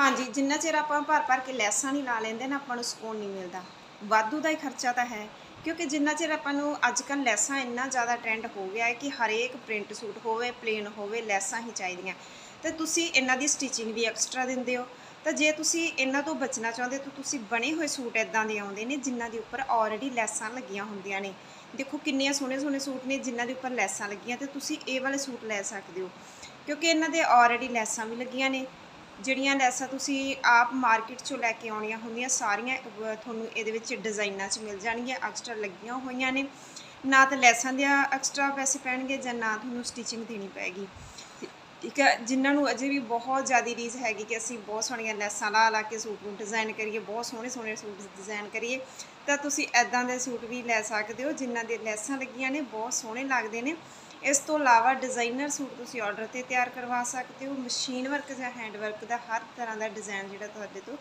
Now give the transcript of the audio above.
ਹਾਂਜੀ, ਜਿੰਨਾ ਚਿਰ ਆਪਾਂ ਭਰ ਭਰ ਕੇ ਲੈਸਾਂ ਨਹੀਂ ਲਾ ਲੈਂਦੇ ਨਾ ਆਪਾਂ ਨੂੰ ਸਕੂਨ ਨਹੀਂ ਮਿਲਦਾ। ਵਾਧੂ ਦਾ ਹੀ ਖਰਚਾ ਤਾਂ ਹੈ, ਕਿਉਂਕਿ ਜਿੰਨਾ ਚਿਰ ਆਪਾਂ ਨੂੰ ਅੱਜ ਕੱਲ੍ਹ ਲੈਸਾਂ ਇੰਨਾ ਜ਼ਿਆਦਾ ਟ੍ਰੈਂਡ ਹੋ ਗਿਆ ਹੈ ਕਿ ਹਰੇਕ ਪ੍ਰਿੰਟ ਸੂਟ ਹੋਵੇ ਪਲੇਨ ਹੋਵੇ, ਲੈਸਾਂ ਹੀ ਚਾਹੀਦੀਆਂ। ਤੇ ਤੁਸੀਂ ਇਹਨਾਂ ਦੀ ਸਟਿਚਿੰਗ ਵੀ ਐਕਸਟਰਾ ਦਿੰਦੇ ਹੋ। ਤਾਂ ਜੇ ਤੁਸੀਂ ਇਹਨਾਂ ਤੋਂ ਬਚਣਾ ਚਾਹੁੰਦੇ ਤਾਂ ਤੁਸੀਂ ਬਣੇ ਹੋਏ ਸੂਟ ਇਦਾਂ ਦੇ ਆਉਂਦੇ ਨੇ ਜਿਨ੍ਹਾਂ ਦੇ ਉੱਪਰ ਆਲਰੇਡੀ ਲੈਸਾਂ ਲੱਗੀਆਂ ਹੁੰਦੀਆਂ ਨੇ। ਦੇਖੋ ਕਿੰਨੇ ਸੋਹਣੇ ਸੋਹਣੇ ਸੂਟ ਨੇ ਜਿਨ੍ਹਾਂ ਦੇ ਉੱਪਰ ਲੈਸਾਂ ਲੱਗੀਆਂ ਤੇ ਤੁਸੀਂ ਇਹ ਵਾਲੇ ਸੂਟ ਲੈ ਸਕਦੇ ਹੋ। ਕਿਉਂਕਿ ਇਹਨਾਂ ਦੇ ਆਲਰੇਡੀ ਲੈਸਾਂ ਵੀ ਲੱਗੀਆਂ ਨੇ। ਜਿਹੜੀਆਂ ਲੈਸਾਂ ਤੁਸੀਂ ਆਪ ਮਾਰਕੀਟ ਚੋਂ ਲੈ ਕੇ ਆਉਣੀਆਂ ਹੁੰਦੀਆਂ, ਸਾਰੀਆਂ ਤੁਹਾਨੂੰ ਇਹਦੇ ਵਿੱਚ ਡਿਜ਼ਾਈਨਾਂ 'ਚ ਮਿਲ ਜਾਣਗੀਆਂ, ਐਕਸਟਰਾ ਲੱਗੀਆਂ ਹੋਈਆਂ ਨੇ। ਨਾ ਤਾਂ ਲੈਸਾਂ ਦੇ ਐਕਸਟਰਾ ਪੈਸੇ ਪੈਣਗੇ ਜਾਂ ਨਾ ਤੁਹਾਨੂੰ ਸਟਿਚਿੰਗ ਦੇਣੀ ਪੈਗੀ ਠੀਕ ਹੈ, ਜਿਨ੍ਹਾਂ ਨੂੰ ਅਜੇ ਵੀ ਬਹੁਤ ਜ਼ਿਆਦਾ ਰੀਜ਼ ਹੈਗੀ ਕਿ ਅਸੀਂ ਬਹੁਤ ਸੋਹਣੀਆਂ ਲੈਸਾਂ ਲਾ ਲਾ ਕੇ ਸੂਟ ਨੂੰ ਡਿਜ਼ਾਈਨ ਕਰੀਏ, ਬਹੁਤ ਸੋਹਣੇ ਸੋਹਣੇ ਸੂਟ ਡਿਜ਼ਾਈਨ ਕਰੀਏ, ਤਾਂ ਤੁਸੀਂ ਐਦਾਂ ਦੇ ਸੂਟ ਵੀ ਲੈ ਸਕਦੇ ਹੋ, ਜਿਨ੍ਹਾਂ ਦੇ ਲੈਸਾਂ ਲੱਗੀਆਂ ਨੇ, ਬਹੁਤ ਸੋਹਣੇ ਲੱਗਦੇ ਨੇ। ਇਸ ਤੋਂ ਇਲਾਵਾ ਡਿਜ਼ਾਈਨਰ ਸੂਟ ਤੁਸੀਂ ਆਰਡਰ ਤੇ ਤਿਆਰ ਕਰਵਾ ਸਕਦੇ ਹੋ, ਮਸ਼ੀਨ ਵਰਕ ਜਾਂ ਹੈਂਡ ਵਰਕ ਦਾ ਹਰ ਤਰ੍ਹਾਂ ਦਾ ਡਿਜ਼ਾਈਨ ਜਿਹੜਾ ਤੁਹਾਡੇ ਤੋਂ